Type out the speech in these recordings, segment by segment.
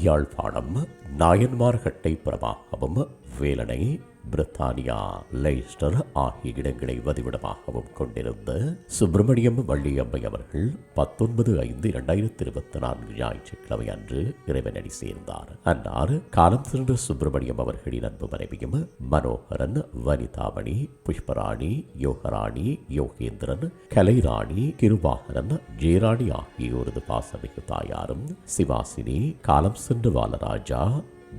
யாழ்ப்பாணம் நாயன்மார்கட்டை பிரபாகவும் வேலனை பிரித்தானியா லெய்ஸ்டர் ஆகிய இடங்களை வதிவிடமாகவும் கொண்டிருந்த சுப்பிரமணியம் வள்ளியம்மை அவர்கள் பத்தொன்பது ஐந்து இரண்டாயிரத்தி இருபத்தி நான்கு ஞாயிற்றுக்கிழமை அன்று இறைவனடி சேர்ந்தார். அன்னார் காலம் சென்ற சுப்பிரமணியம் அவர்களின் அன்பு மனைவியும் மனோகரன் வனிதாமணி புஷ்பராணி யோகராணி யோகேந்திரன் கலைராணி கிருபாகரன் ஜெயராணி ஆகியோரது பாசமிகு தாயாரும் சிவாசினி காலம் சென்று பாலராஜா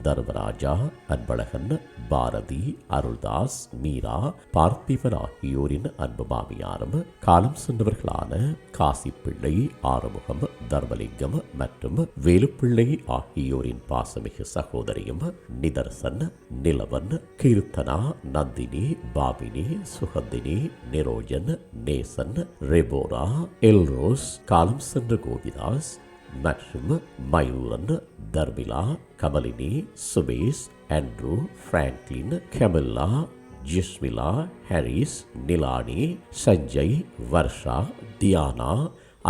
தர்மராஜா அன்பழகன் பாரதி அருள்தாஸ் மீரா பார்த்திபன் ஆகியோரின் அன்பு மாமியாரும் காலம் சென்றவர்களான காசிப்பிள்ளை ஆறுமுகம் தர்மலிங்கம் மற்றும் வேலுப்பிள்ளை ஆகியோரின் பாசமிகு சகோதரியும் நிதர்சன் நிலவன் கீர்த்தனா நந்தினி பாபினி சுகந்தினி நிரோஜன் நேசன் ரெபோரா எல்ரோஸ் காலம் சென்ற கோபிதாஸ் மற்றும் Mayuran Tharmila Kamalini Subesh Andrew Franklin Camilla Jismila Harris Nilani Sanjay Varsha Dhiyana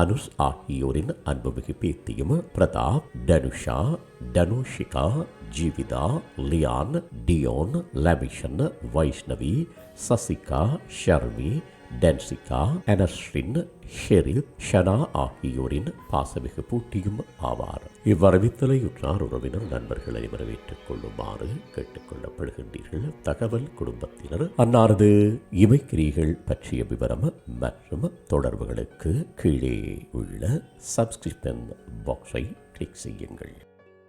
Anush ஆகியோரின் அன்புமிகு பேத்தியும் Pratap Danusha Danushika Jeevitha Leon Dion Lamishan Vaishnavi Sasika Sharmi Tensika Enasrin Sheryl Shana ஆகியோரின் பாசமிகு பூட்டியும் ஆவார். இவ்வரவித்தலையுற்றார் உறவினர் நண்பர்களை வரவேற்றுக் கொள்ளுமாறு கேட்டுக்கொள்ளப்படுகின்றீர்கள் தகவல் குடும்பத்தினர் அன்னாரது இமைக்கிரிகள் பற்றிய விவரம் மற்றும் தொடர்புகளுக்கு கீழே உள்ள சப்ஸ்கிரிப்ஷன் பாக்ஸை கிளிக் செய்யுங்கள்.